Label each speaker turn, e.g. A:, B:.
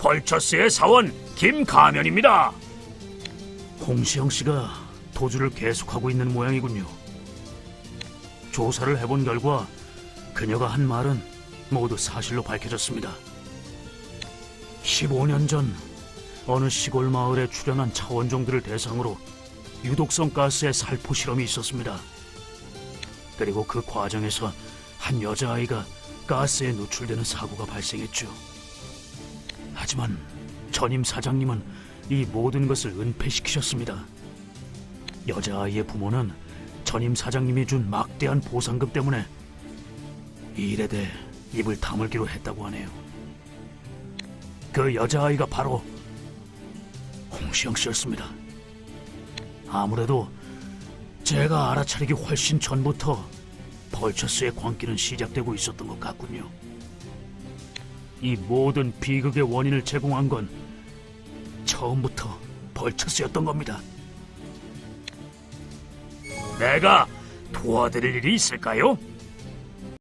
A: 벌처스의 사원 김가면입니다.
B: 홍시영 씨가 도주를 계속하고 있는 모양이군요. 조사를 해본 결과 그녀가 한 말은 모두 사실로 밝혀졌습니다. 15년 전 어느 시골 마을에 출연한 차원종들을 대상으로 유독성 가스의 살포 실험이 있었습니다. 그리고 그 과정에서 한 여자아이가 가스에 노출되는 사고가 발생했죠. 하지만 전임 사장님은 이 모든 것을 은폐시키셨습니다. 여자아이의 부모는 전임 사장님이 준 막대한 보상금 때문에 이 일에 대해 입을 다물기로 했다고 하네요. 그 여자아이가 바로 홍시영 씨였습니다. 아무래도 제가 알아차리기 훨씬 전부터 벌처스의 광기는 시작되고 있었던 것 같군요. 이 모든 비극의 원인을 제공한 건 처음부터 벌처스였던 겁니다.
A: 내가 도와드릴 일이 있을까요?